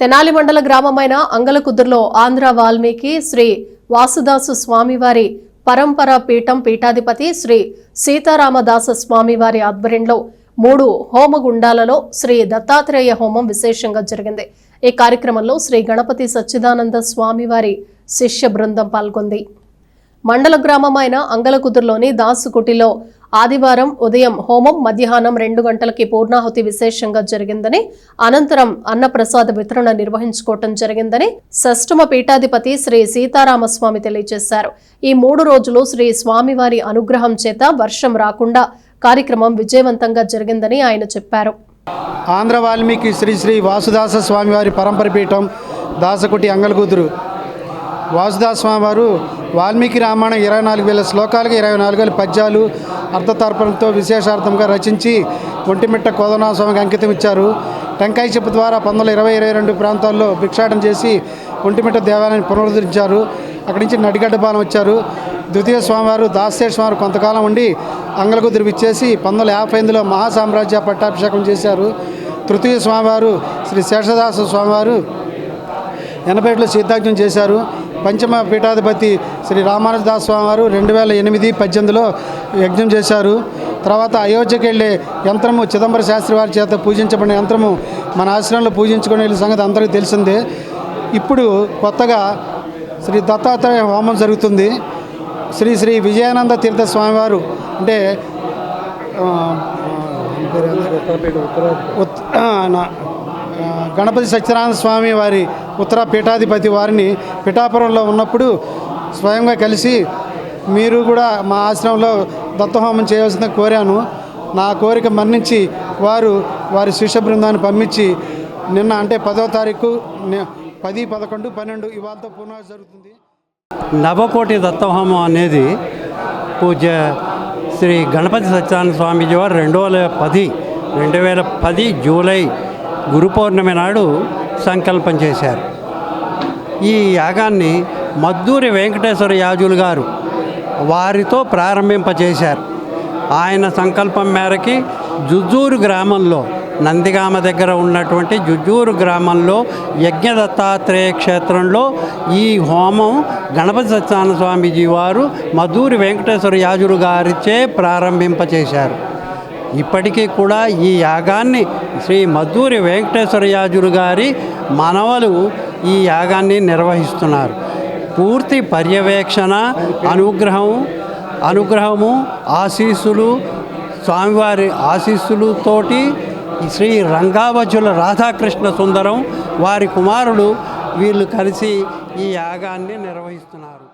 తెనాలి మండల గ్రామమైన అంగలకుదురులో ఆంధ్ర వాల్మీకి శ్రీ వాసుదాసు స్వామివారి పరంపర పీఠం పీఠాధిపతి శ్రీ సీతారామదాస స్వామివారి ఆధ్వర్యంలో మూడు హోమగుండాలలో శ్రీ దత్తాత్రేయ హోమం విశేషంగా జరిగింది. ఈ కార్యక్రమంలో శ్రీ గణపతి సచ్చిదానంద స్వామివారి శిష్య బృందం పాల్గొంది. మండల గ్రామమైన అంగలకుదురులోని దాసుకుటిలో ఆదివారం ఉదయం హోమం మధ్యాహ్నం రెండు గంటలకి పూర్ణాహుతి విశేషంగా జరిగిందని అనంతరం అన్నప్రసాద వితరణ నిర్వహించుకోవటం జరిగిందని షష్టమ పీఠాధిపతి శ్రీ సీతారామస్వామి తెలియజేశారు. ఈ మూడు రోజులు శ్రీ స్వామివారి అనుగ్రహం చేత వర్షం రాకుండా కార్యక్రమం విజయవంతంగా జరిగిందని ఆయన చెప్పారు. ఆంధ్ర వాల్మీకి శ్రీ శ్రీ వాసుదాస స్వామివారి పరంపర పీఠం దాసకుటి అంగలకూతురు వాసుదాస్వామి స్వామివారు వాల్మీకి రామాయణం ఇరవై నాలుగు వేల శ్లోకాలకు ఇరవై నాలుగు వేల పద్యాలు అర్థతర్పణతో విశేషార్థంగా రచించి ఒంటిమిట్ట కోదనాస్వామికి అంకితం ఇచ్చారు. టెంకాయ చెప్పు ద్వారా పంతొమ్మిది వందల ఇరవై ఇరవై రెండు ప్రాంతాల్లో భిక్షాటం చేసి ఒంటిమిట్ట దేవాలయాన్ని పునరుద్ధరించారు. అక్కడి నుంచి నడిగడ్డ బాలం వచ్చారు. ద్వితీయ స్వామివారు దాసేశ్వర స్వామి కొంతకాలం ఉండి అంగలకుదురు ఇచ్చేసి పంతొమ్మిది వందల యాభై ఎనిమిదిలో మహాసామ్రాజ్య పట్టాభిషేకం చేశారు. తృతీయ స్వామివారు శ్రీ శేషదాస స్వామివారు ఎనభై ఏడులో సిద్ధాజ్ఞం చేశారు. పంచమ పీఠాధిపతి శ్రీ రామానుజదాస్ స్వామివారు రెండు వేల ఎనిమిది పద్దెనిమిదిలో యజ్ఞం చేశారు. తర్వాత అయోధ్యకి వెళ్ళే యంత్రము చిదంబర శాస్త్రి వారి చేత పూజించబడిన యంత్రము మన ఆశ్రమంలో పూజించుకునే వెళ్ళే సంగతి అందరికీ తెలిసిందే. ఇప్పుడు కొత్తగా శ్రీ దత్తాత్రేయ హోమం జరుగుతుంది. శ్రీ శ్రీ విజయానంద తీర్థ స్వామివారు అంటే గణపతి సత్యనారాయణ స్వామి వారి ఉత్తర పీఠాధిపతి వారిని పిఠాపురంలో ఉన్నప్పుడు స్వయంగా కలిసి మీరు కూడా మా ఆశ్రమంలో దత్తహోమం చేయవలసిందని కోరాను. నా కోరిక మన్నించి వారు వారి శిష్య బృందాన్ని పంపించి నిన్న అంటే పదో తారీఖు పది పదకొండు పన్నెండు ఇవాళతో పునః జరుగుతుంది. నవకోటి దత్తహోమం అనేది పూజ శ్రీ గణపతి సత్యనారాయణ స్వామీజీ వారు రెండు వేల పది రెండు వేల పది జూలై గురు పౌర్ణమి నాడు సంకల్పం చేశారు. ఈ యాగాన్ని మద్దూరి వెంకటేశ్వర యాజులు గారు వారితో ప్రారంభింపచేశారు ఆయన సంకల్పం మేరకి జుజ్జూరు గ్రామంలో నందిగామ దగ్గర ఉన్నటువంటి జుజ్జూరు గ్రామంలో యజ్ఞదత్తాత్రేయ క్షేత్రంలో ఈ హోమం గణపతి సత్యనారాయణ స్వామీజీ వారు మధూరి వెంకటేశ్వర యాజులు గారిచే ప్రారంభింపచేశారు ఇప్పటికీ కూడా ఈ యాగాన్ని శ్రీ మధూరి వెంకటేశ్వర యాజులు గారి మనవలు ఈ యాగాన్ని నిర్వహిస్తున్నారు. పూర్తి పర్యవేక్షణ అనుగ్రహం అనుగ్రహము ఆశీస్సులు స్వామివారి ఆశీస్సులతోటి శ్రీ రంగావజుల రాధాకృష్ణ సుందరం వారి కుమారుడు వీళ్ళు కలిసి ఈ యాగాన్ని నిర్వహిస్తున్నారు.